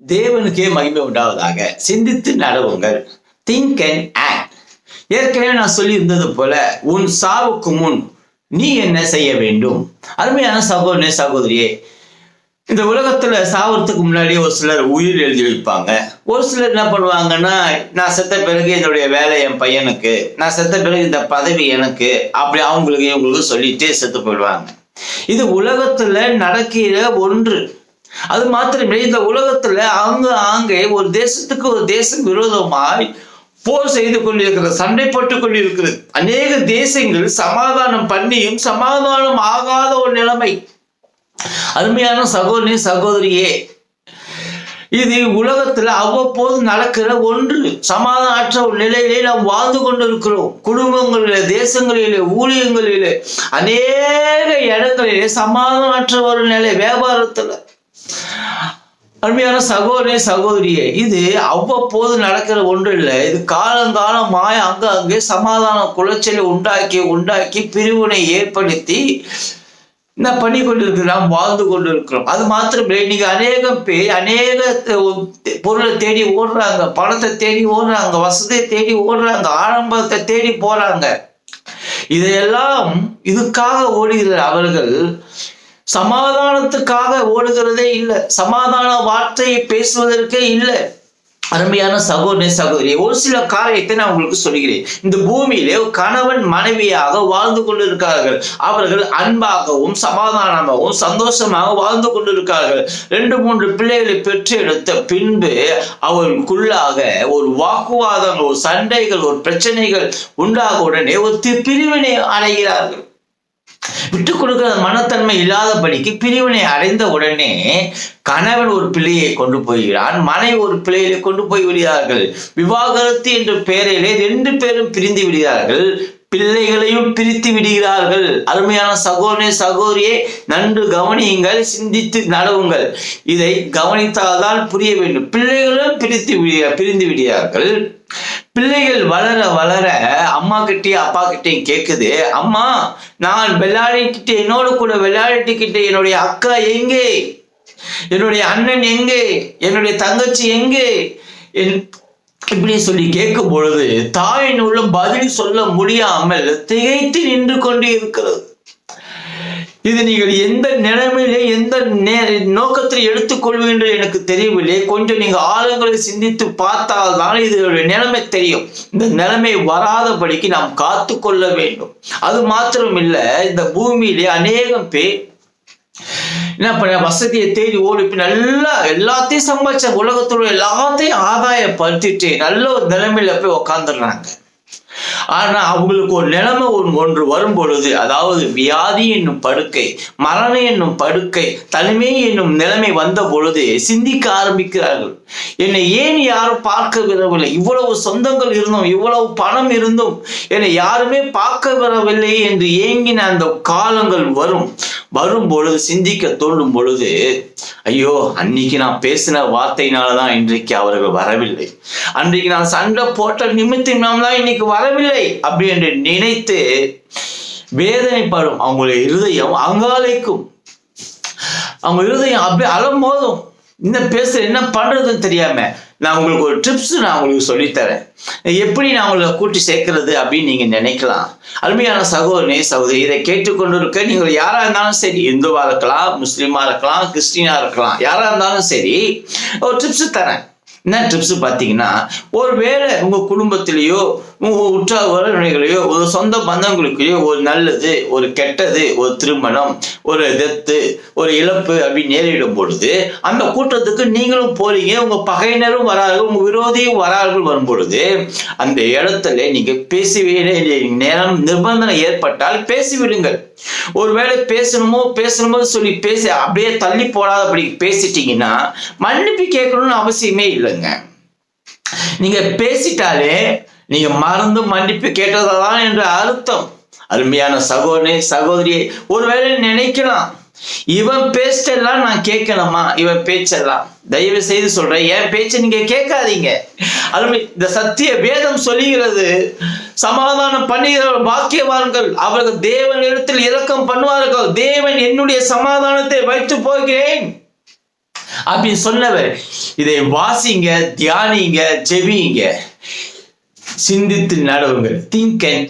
தேவனுக்கே மகிமை உண்டாவதாக சிந்தித்து நடவுங்கள். திங்க் அண்ட் ஆக்ட் ஏற்கனவே நான் சொல்லி இருந்தது போல உன் சாவுக்கு முன் நீ என்ன செய்ய வேண்டும்? அருமையான சகோதரனே சகோதரியே இந்த உலகத்துல சாவறதுக்கு முன்னாடி ஒரு சிலர் உயிர் எழுதி வைப்பாங்க. ஒரு சிலர் என்ன பண்ணுவாங்கன்னா நான் செத்த பிறகு என்னுடைய வேலை என் பையனுக்கு நான் செத்த பிறகு இந்த பதவி எனக்கு அப்படி அவங்களுக்கு இவங்களுக்கு சொல்லிட்டு செத்து போயிடுவாங்க. இது உலகத்துல நடக்கிற ஒன்று. அது மாத்திரமே இந்த உலகத்துல அங்கு ஆங்கே ஒரு தேசத்துக்கு ஒரு தேசம் விரோதமாய் போர் செய்து கொண்டிருக்கிறது சண்டை போட்டுக் கொண்டிருக்கிறது. அநேக தேசங்கள் சமாதானம் பண்ணியும் சமாதானம் ஆகாத ஒரு நிலைமை. அருமையான சகோதரி சகோதரியே இது உலகத்துல அவ்வப்போது நடக்கிற ஒன்று. சமாதானற்ற ஒரு நிலையிலே நாம் வாழ்ந்து கொண்டிருக்கிறோம். குடும்பங்களிலே தேசங்களிலே ஊழியங்களிலே அநேக இடங்களிலே சமாதானற்ற ஒரு நிலை. வியாபாரத்துல அருமையான சகோதரி சகோதரியே இது அவ்வப்போது நடக்கிற ஒன்று இல்லை இது காலங்காலமாய் அங்க அங்கே சமாதான குலைச்சலை உண்டாக்கி உண்டாக்கி பிரிவினை ஏற்படுத்தி என்ன பண்ணி கொண்டிருக்கு நாம் வாழ்ந்து கொண்டிருக்கிறோம். அது மாத்திரம் இன்னைக்கு அநேகம் பேர் அநேக பொருளை தேடி ஓடுறாங்க பணத்தை தேடி ஓடுறாங்க வசதியை தேடி ஓடுறாங்க ஆடம்பரத்தை தேடி போறாங்க. இதையெல்லாம் இதுக்காக ஓடுகிற அவர்கள். சமாதானத்துக்காக ஓடுகிறதே இல்லை. சமாதான வார்த்தையை பேசுவதற்கே இல்லை. அருமையான சகோதரி சகோதரி ஒரு சில காரியத்தை நான் உங்களுக்கு சொல்கிறேன். இந்த பூமியிலே கணவன் மனைவியாக வாழ்ந்து கொண்டிருக்கிறார்கள். அவர்கள் அன்பாகவும் சமாதானமாகவும் சந்தோஷமாக வாழ்ந்து கொண்டிருக்கிறார்கள். ரெண்டு மூன்று பிள்ளைகளை பெற்று எடுத்த பின்பு அவர்களுக்குள்ளாக ஒரு வாக்குவாதங்கள் ஒரு சண்டைகள் ஒரு பிரச்சனைகள் உண்டாக உடனே ஒரு தி- பிரிவினை அடைகிறார்கள். விட்டு கொடுக்கிற மனத்தன்மை இல்லாதபடிக்கு பிரிவினை அடைந்த உடனே கணவன் ஒரு பிள்ளையை கொண்டு போகிறான் மனைவி ஒரு பிள்ளையை கொண்டு போய் விடுகிறார்கள். விவாகரத்து என்ற பெயரிலே ரெண்டு பேரும் பிரிந்து விடுகிறார்கள். பிள்ளைகளையும் பிரித்து விடுகிறார்கள். அருமையான சகோதரே சகோதரியே நன்கு கவனியுங்கள் சிந்தித்து நடவுங்கள். இதை கவனித்தால்தான் புரிய வேண்டும். பிள்ளைகளும் பிரித்து விடு பிரிந்து விடுகிறார்கள். பிள்ளைகள் வளர வளர அம்மா கிட்டயும் அப்பா கிட்டேயும் கேட்குது அம்மா நான் விளையாடிக்கிட்டு என்னோட கூட விளையாடிக்கிட்டு என்னுடைய அக்கா எங்கே? என்னுடைய அண்ணன் எங்கே? என்னுடைய தங்கச்சி எங்கே? என் இப்படி சொல்லி கேட்கும் பொழுது தாயின் உள்ள பதில் சொல்ல முடியாமல் திகைத்து நின்று கொண்டு இருக்கிறது இது நீங்கள் எந்த நிலைமையிலே எந்த நோக்கத்தில் எடுத்துக்கொள்வீர்கள் எனக்கு தெரியவில்லை. கொஞ்சம் நீங்க ஆழங்களை சிந்தித்து பார்த்தால்தான் இதனுடைய நிலைமை தெரியும். இந்த நிலைமை வராதபடிக்கு நாம் காத்து கொள்ள வேண்டும். அது மாத்திரம் இல்ல இந்த பூமியிலே அநேகம் பேர் என்ன பண்ண வசதியை தேடி ஓடி போய் நல்லா எல்லாத்தையும் சம்பாதிச்ச உலகத்தோட எல்லாத்தையும் ஆதாயப்படுத்திட்டு நல்ல ஒரு நிலைமையில போய் உக்காந்துடுறாங்க. ஆனா அவங்களுக்கு ஒரு நிலைமை ஒன்று ஒன்று வரும் பொழுது அதாவது வியாதி என்னும் படுக்கை மரணம் என்னும் படுக்கை தனிமை என்னும் நிலைமை வந்த பொழுது சிந்திக்க ஆரம்பிக்கிறார்கள். என்னை ஏன் யாரும் பார்க்க விடவில்லை இவ்வளவு சொந்தங்கள் இருந்தும் இவ்வளவு பணம் இருந்தும் என்னை யாருமே பார்க்க வரவில்லை என்று ஏங்கின அந்த காலங்கள் வரும். வரும் பொழுது சிந்திக்க தோன்றும் பொழுது ஐயோ அன்னைக்கு நான் பேசின வார்த்தையினாலதான் இன்றைக்கு அவர்கள் வரவில்லை. அன்றைக்கு நான் சண்டை போட்ட நிமித்தம் தான் இன்னைக்கு வரவில்லை அப்படி என்று நினைத்து வேதனைப்படும் அவங்களுடைய இருதயம் அங்காலைக்கும். அவங்க இருதயம் அப்படியே அலமோதும் இந்த பேச என்ன பண்றதுன்னு தெரியாம நான் உங்களுக்கு ஒரு டிப்ஸ் நான் உங்களுக்கு சொல்லித்தரேன். எப்படி நான் உங்களை கூட்டி சேர்க்கறது அப்படின்னு நீங்க நினைக்கலாம். அருமையான சகோதரனே சகோதரி இதை கேட்டுக்கொண்டு இருக்க நீங்கள் யாரா இருந்தாலும் சரி இந்துவா இருக்கலாம் முஸ்லீமா இருக்கலாம் கிறிஸ்டினா இருக்கலாம் யாரா இருந்தாலும் சரி ஒரு டிப்ஸ் தரேன். என்ன டிப்ஸ் பார்த்தீங்கன்னா ஒருவேளை உங்க குடும்பத்திலேயோ உங்க உற்றார் உறவினர்களையோ ஒரு சொந்த பந்தங்களுக்குள்ளேயோ ஒரு நல்லது ஒரு கெட்டது ஒரு திருமணம் ஒரு டெத்து ஒரு இழப்பு அப்படின்னு நேரிடும் பொழுது அந்த கூட்டத்துக்கு நீங்களும் போறீங்க உங்க பகையினரும் வரார்கள் உங்க விரோதியும் வரார்கள் வரும் பொழுது அந்த இடத்துல நீங்க பேசவே நேரம் நிர்பந்தம் ஏற்பட்டால் பேசிவிடுங்கள். ஒருவேளை பேசணுமோ பேசணுமோ சொல்லி பேசி அப்படியே தள்ளி போடாதபடி பேசிட்டீங்கன்னா மன்னிப்பு கேட்கணும்னு அவசியமே இல்லைங்க. நீங்க பேசிட்டாலே நீங்க மறந்து மன்னிப்பு கேட்டதான் என்ற அர்த்தம். அருமையான சகோதரி சகோதரியை ஒருவேளை நினைக்கலாம். இவன் பேச்செல்லாம் நான் கேட்கணுமா? இவன் பேச்செல்லாம். தயவு செய்து சொல்றேன் என் பேச்சை நீங்க கேட்காதீங்க. அருமை இந்த சத்திய வேதம் சொல்லுகிறது சமாதானம் பண்ணுகிற பாக்கியவான்கள் அவர்கள் தேவனிடத்தில் இரக்கம் பண்ணுவார்கள். தேவன் என்னுடைய சமாதானத்தை வைத்து போகிறேன். அப்படின்னு சொன்னவர் இதை வாசிங்க தியானிங்க ஜெபிங்க. சிந்தித்து நடவுங்கள். Think and